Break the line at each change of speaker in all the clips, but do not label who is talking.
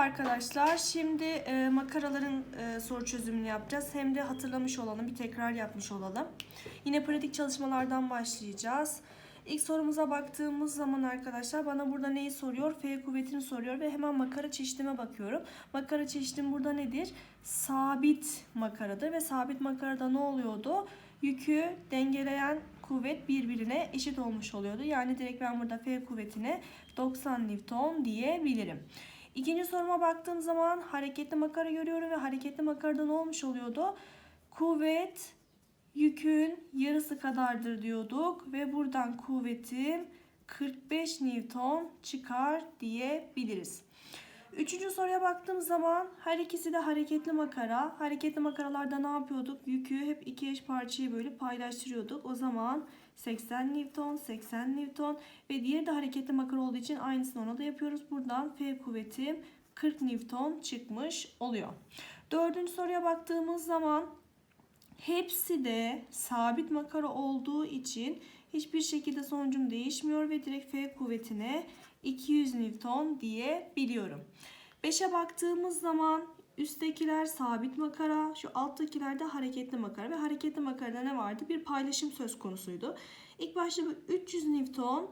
arkadaşlar. Şimdi e, makaraların e, soru çözümünü yapacağız. Hem de hatırlamış olalım, bir tekrar yapmış olalım. Yine pratik çalışmalardan başlayacağız. İlk sorumuza baktığımız zaman arkadaşlar bana burada neyi soruyor? F kuvvetini soruyor ve hemen makara çeşidime bakıyorum. Makara çeşidim burada nedir? Sabit makaradır ve sabit makarada ne oluyordu? Yükü dengeleyen kuvvet birbirine eşit olmuş oluyordu. Yani direkt ben burada F kuvvetine 90 Newton diyebilirim. İkinci soruma baktığım zaman hareketli makara görüyorum ve hareketli makarada ne olmuş oluyordu? Kuvvet yükün yarısı kadardır diyorduk ve buradan kuvvetim 45 Newton çıkar diyebiliriz. Üçüncü soruya baktığım zaman her ikisi de hareketli makara. Hareketli makaralarda ne yapıyorduk? Yükü hep iki eş parçaya bölüp paylaştırıyorduk. O zaman 80 Newton, 80 Newton ve diğeri de hareketli makara olduğu için aynısını ona da yapıyoruz. Buradan F kuvvetim 40 Newton çıkmış oluyor. Dördüncü soruya baktığımız zaman hepsi de sabit makara olduğu için hiçbir şekilde sonucum değişmiyor ve direkt F kuvvetine 200 Newton diyebiliyorum. 5'e baktığımız zaman üsttekiler sabit makara, şu alttakiler de hareketli makara ve hareketli makarada ne vardı? Bir paylaşım söz konusuydu. İlk başta bu 300 Newton,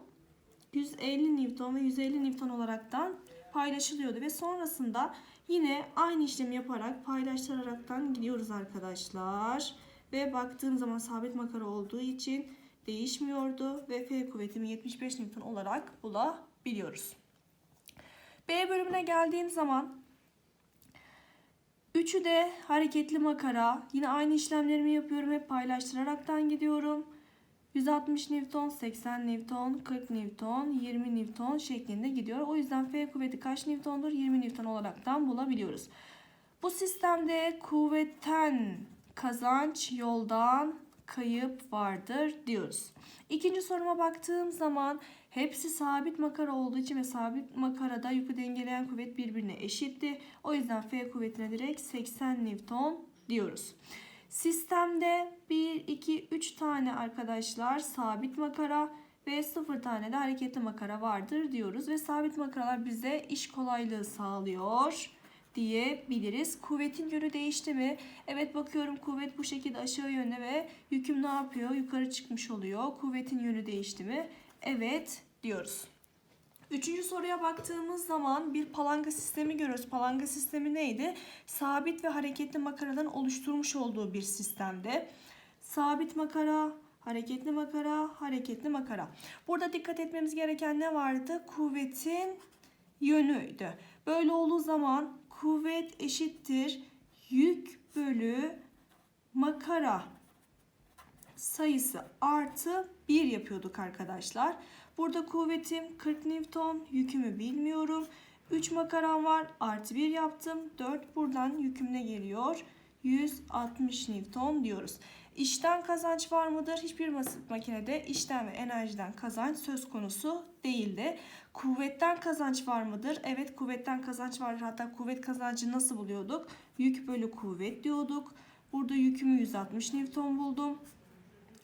150 Newton ve 150 Newton olaraktan paylaşılıyordu ve sonrasında yine aynı işlemi yaparak paylaştıraraktan gidiyoruz arkadaşlar. Ve baktığım zaman sabit makara olduğu için değişmiyordu ve F kuvvetimi 75 Newton olarak bulabiliyoruz. B bölümüne geldiğim zaman üçü de hareketli makara. Yine aynı işlemlerimi yapıyorum. Hep paylaştıraraktan gidiyorum. 160 Newton, 80 Newton, 40 Newton, 20 Newton şeklinde gidiyor. O yüzden F kuvveti kaç Newton'dur? 20 Newton olaraktan bulabiliyoruz. Bu sistemde kuvvetten kazanç yoldan kayıp vardır diyoruz. İkinci soruma baktığım zaman hepsi sabit makara olduğu için ve sabit makarada yükü dengeleyen kuvvet birbirine eşitti. O yüzden F kuvvetine direkt 80 Newton diyoruz. Sistemde 1, 2, 3 tane arkadaşlar sabit makara ve 0 tane de hareketli makara vardır diyoruz. Ve sabit makaralar bize iş kolaylığı sağlıyor diyebiliriz. Kuvvetin yönü değişti mi? Evet bakıyorum kuvvet bu şekilde aşağı yönde ve yüküm ne yapıyor? Yukarı çıkmış oluyor. Kuvvetin yönü değişti mi? Evet diyoruz. Üçüncü soruya baktığımız zaman bir palanga sistemi görüyoruz. Palanga sistemi neydi? Sabit ve hareketli makaradan oluşturmuş olduğu bir sistemde. Sabit makara, hareketli makara, hareketli makara. Burada dikkat etmemiz gereken ne vardı? Kuvvetin yönüydü. Böyle olduğu zaman kuvvet eşittir yük bölü makara sayısı artı 1 yapıyorduk arkadaşlar. Burada kuvvetim 40 Newton, yükümü bilmiyorum. 3 makaram var, artı 1 yaptım. 4 buradan yüküm ne geliyor? 160 Newton diyoruz. İşten kazanç var mıdır? Hiçbir makinede işten ve enerjiden kazanç söz konusu değildi. Kuvvetten kazanç var mıdır? Evet kuvvetten kazanç var. Hatta kuvvet kazancı nasıl buluyorduk? Yük bölü kuvvet diyorduk. Burada yükümü 160 Newton buldum.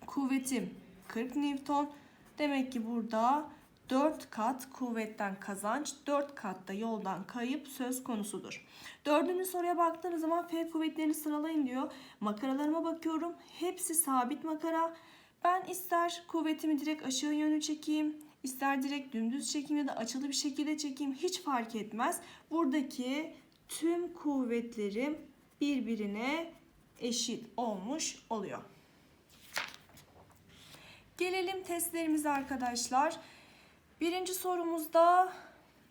Kuvvetim 40 Newton. Demek ki burada 4 kat kuvvetten kazanç, 4 kat da yoldan kayıp söz konusudur. Dördüncü soruya baktığınız zaman F kuvvetlerini sıralayın diyor. Makaralarıma bakıyorum. Hepsi sabit makara. Ben ister kuvvetimi direkt aşağı yönlü çekeyim, ister direkt dümdüz çekeyim ya da açılı bir şekilde çekeyim hiç fark etmez. Buradaki tüm kuvvetlerim birbirine eşit olmuş oluyor. Gelelim testlerimize arkadaşlar. Birinci sorumuzda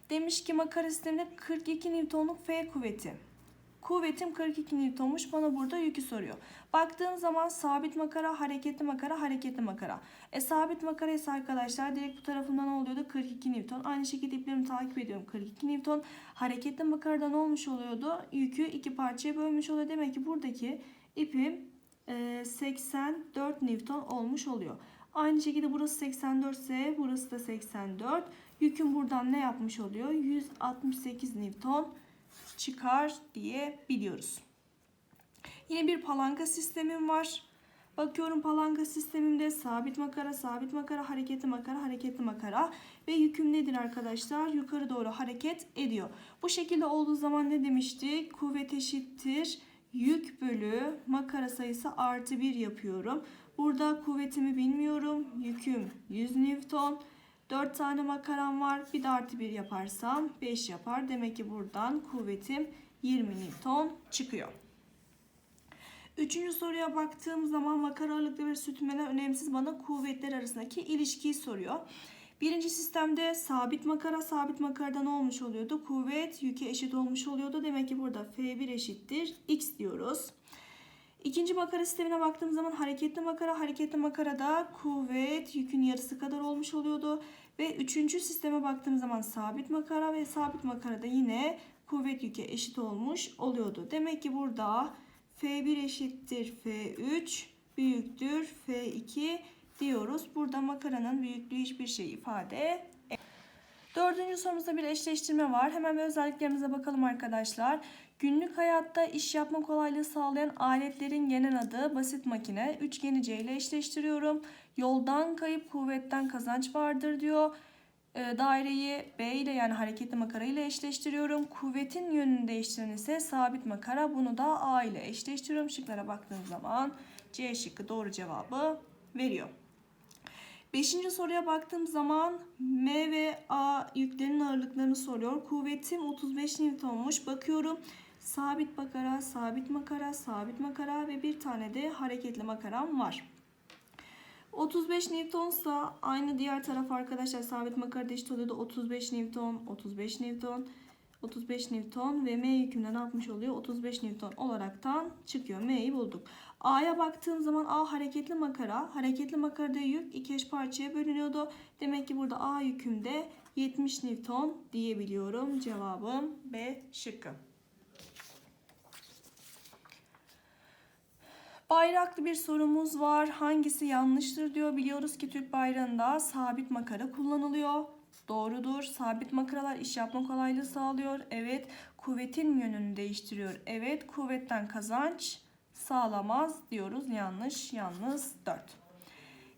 demiş ki makara sisteminde 42 Newton'luk F kuvveti. Kuvvetim 42 Newton'muş bana burada yükü soruyor. Baktığım zaman sabit makara, hareketli makara, hareketli makara. E sabit makara ise arkadaşlar direkt bu tarafından oluyordu? 42 Newton. Aynı şekilde iplerimi takip ediyorum. 42 Newton. Hareketli makarada ne olmuş oluyordu? Yükü iki parçaya bölmüş oluyor. Demek ki buradaki ipim 84 Newton olmuş oluyor. Aynı şekilde burası 84 ise burası da 84. Yüküm buradan ne yapmış oluyor? 168 Newton çıkar diye biliyoruz. Yine bir palanga sistemim var. Bakıyorum palanga sistemimde sabit makara, sabit makara, hareketli makara, hareketli makara ve yüküm nedir arkadaşlar? Yukarı doğru hareket ediyor. Bu şekilde olduğu zaman ne demiştik? Kuvvet eşittir. Yük bölü makara sayısı artı 1 yapıyorum. Burada kuvvetimi bilmiyorum. Yüküm 100 Newton. 4 tane makaram var. Bir de artı 1 yaparsam 5 yapar. Demek ki buradan kuvvetim 20 Newton çıkıyor. Üçüncü soruya baktığım zaman makara ağırlıklı bir sürtünmeden önemsiz bana kuvvetler arasındaki ilişkiyi soruyor. Birinci sistemde sabit makara sabit makarada olmuş oluyordu? Kuvvet yüke eşit olmuş oluyordu. Demek ki burada F1 eşittir X diyoruz. İkinci makara sistemine baktığım zaman hareketli makara hareketli makarada kuvvet yükün yarısı kadar olmuş oluyordu. Ve üçüncü sisteme baktığım zaman sabit makara ve sabit makarada yine kuvvet yüke eşit olmuş oluyordu. Demek ki burada F1 eşittir F3 büyüktür F2 diyoruz. Burada makaranın büyüklüğü hiçbir şey ifade Dördüncü sorumuzda bir eşleştirme var. Hemen özelliklerimize bakalım arkadaşlar. Günlük hayatta iş yapma kolaylığı sağlayan aletlerin genel adı basit makine. Üçgeni C ile eşleştiriyorum. Yoldan kayıp kuvvetten kazanç vardır diyor. E, daireyi B ile yani hareketli makara ile eşleştiriyorum. Kuvvetin yönünü değiştiren ise sabit makara. Bunu da A ile eşleştiriyorum. Şıklara baktığım zaman C şıkkı doğru cevabı veriyor. Beşinci soruya baktığım zaman M ve A yüklerin ağırlıklarını soruyor. Kuvvetim 35 Newton'muş. Bakıyorum sabit makara, sabit makara, sabit makara ve bir tane de hareketli makaram var. 35 Newton'sa aynı diğer taraf arkadaşlar sabit makarada eşit oluyordu. 35 Newton, 35 Newton, 35 Newton ve M yükümden 60 oluyor. 35 Newton olaraktan çıkıyor. M'yi bulduk. A'ya baktığım zaman A hareketli makara. Hareketli makarada yük iki eş parçaya bölünüyordu. Demek ki burada A yükümde 70 Newton diyebiliyorum. Cevabım B şıkkı. Bayraklı bir sorumuz var. Hangisi yanlıştır diyor. Biliyoruz ki Türk bayrağında sabit makara kullanılıyor. Doğrudur. Sabit makaralar iş yapma kolaylığı sağlıyor. Evet. Kuvvetin yönünü değiştiriyor. Evet. Kuvvetten kazanç sağlamaz diyoruz. Yanlış. Yalnız 4.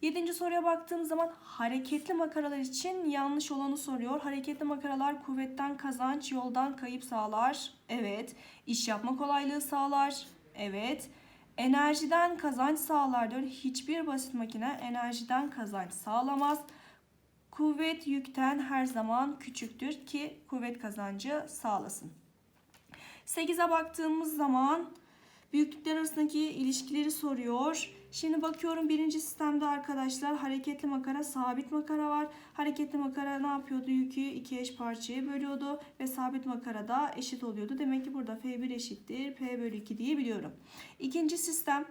Yedinci soruya baktığım zaman hareketli makaralar için yanlış olanı soruyor. Hareketli makaralar kuvvetten kazanç, yoldan kayıp sağlar. Evet. İş yapma kolaylığı sağlar. Evet. Enerjiden kazanç sağlar diyor. Hiçbir basit makine enerjiden kazanç sağlamaz. Kuvvet yükten her zaman küçüktür ki kuvvet kazancı sağlasın. 8'e baktığımız zaman büyüklükler arasındaki ilişkileri soruyor. Şimdi bakıyorum birinci sistemde arkadaşlar hareketli makara, sabit makara var. Hareketli makara ne yapıyordu? Yükü iki eş parçaya bölüyordu ve sabit makara da eşit oluyordu. Demek ki burada F1 eşittir P bölü 2 diye biliyorum. İkinci sistem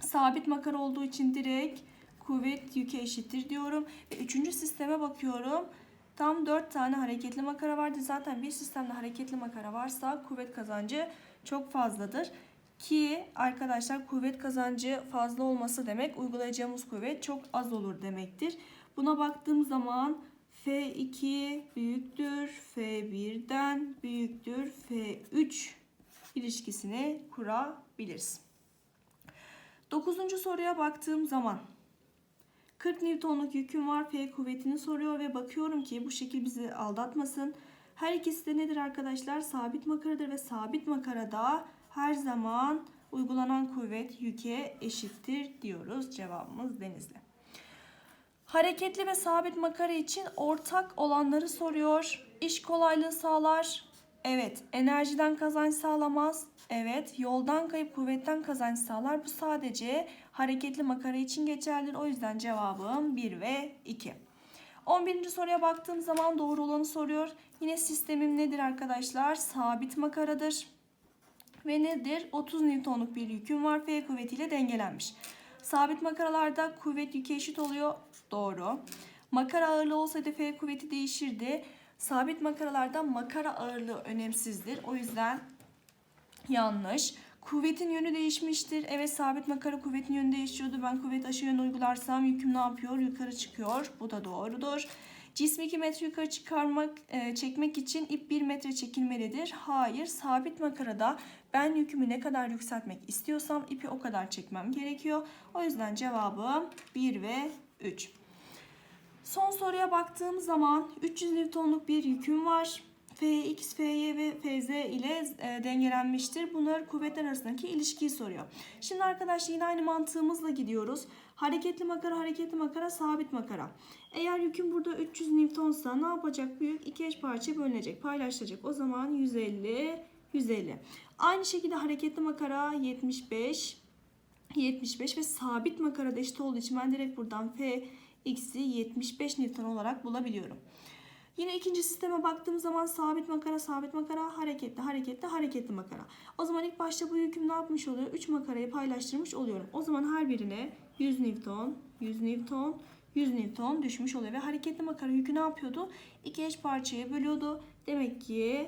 sabit makara olduğu için direkt kuvvet yüke eşittir diyorum. Ve üçüncü sisteme bakıyorum. Tam 4 tane hareketli makara vardı. Zaten bir sistemde hareketli makara varsa kuvvet kazancı çok fazladır. Ki arkadaşlar kuvvet kazancı fazla olması demek uygulayacağımız kuvvet çok az olur demektir. Buna baktığım zaman F2 büyüktür F1'den büyüktür F3 ilişkisini kurabiliriz. Dokuzuncu soruya baktığım zaman 40 Newton'luk yüküm var. F kuvvetini soruyor ve bakıyorum ki bu şekil bizi aldatmasın. Her ikisi de nedir arkadaşlar? Sabit makaradır ve sabit makarada her zaman uygulanan kuvvet yüke eşittir diyoruz. Cevabımız denizli. Hareketli ve sabit makara için ortak olanları soruyor. İş kolaylığı sağlar. Evet. Enerjiden kazanç sağlamaz. Evet. Yoldan kayıp kuvvetten kazanç sağlar. Bu sadece hareketli makara için geçerlidir. O yüzden cevabım 1 ve 2. 11. soruya baktığım zaman doğru olanı soruyor. Yine sistemim nedir arkadaşlar? Sabit makaradır. Ve nedir? 30 Newton'luk bir yüküm var. F kuvvetiyle dengelenmiş. Sabit makaralarda kuvvet yükü eşit oluyor. Doğru. Makara ağırlığı olsaydı F kuvveti değişirdi. Sabit makaralarda makara ağırlığı önemsizdir. O yüzden yanlış. Kuvvetin yönü değişmiştir. Evet sabit makara kuvvetin yönü değişiyordu. Ben kuvvet aşı yönü uygularsam yüküm ne yapıyor? Yukarı çıkıyor. Bu da doğrudur. Cismi 2 metre yukarı çıkarmak, e, çekmek için ip 1 metre çekilmelidir. Hayır, sabit makarada ben yükümü ne kadar yükseltmek istiyorsam ipi o kadar çekmem gerekiyor. O yüzden cevabım 1 ve 3. Son soruya baktığım zaman 300 Newton'luk bir yüküm var. Fx, Fy ve Fz ile e, dengelenmiştir. Bunlar kuvvetler arasındaki ilişkiyi soruyor. Şimdi arkadaşlar yine aynı mantığımızla gidiyoruz. Hareketli makara, hareketli makara, sabit makara. Eğer yüküm burada 300 Newton'sa ne yapacak? Büyük iki eş parçaya bölünecek, paylaşılacak. O zaman 150, 150. Aynı şekilde hareketli makara 75, 75 ve sabit makarada eşit olduğu için ben direkt buradan F x'i 75 Newton olarak bulabiliyorum. Yine ikinci sisteme baktığım zaman sabit makara, sabit makara, hareketli, hareketli, hareketli makara. O zaman ilk başta bu yüküm ne yapmış oluyor? 3 makarayı paylaştırmış oluyorum. O zaman her birine 100 Newton, 100 Newton, 100 Newton düşmüş oluyor. Ve hareketli makara yükü ne yapıyordu? İki eş parçaya bölüyordu. Demek ki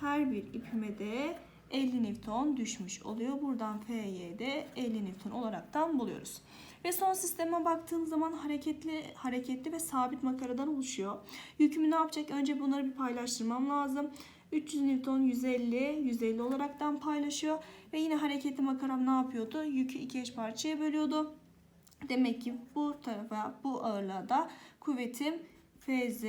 her bir ipime de 50 Newton düşmüş oluyor. Buradan F'ye 50 Newton olaraktan buluyoruz. Ve son sisteme baktığım zaman hareketli, hareketli ve sabit makaradan oluşuyor. Yükümü ne yapacak? Önce bunları bir paylaştırmam lazım. 300 Newton 150, 150 olaraktan paylaşıyor. Ve yine hareketli makaram ne yapıyordu? Yükü iki eş parçaya bölüyordu. Demek ki bu tarafa, bu ağırlığa da kuvvetim Fz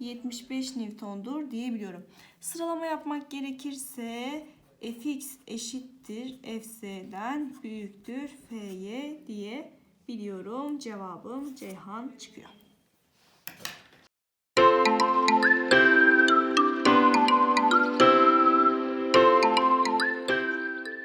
75 Newton'dur diyebiliyorum. Sıralama yapmak gerekirse Fx eşittir Fz'den büyüktür Fy diye biliyorum. Cevabım Ceyhan çıkıyor.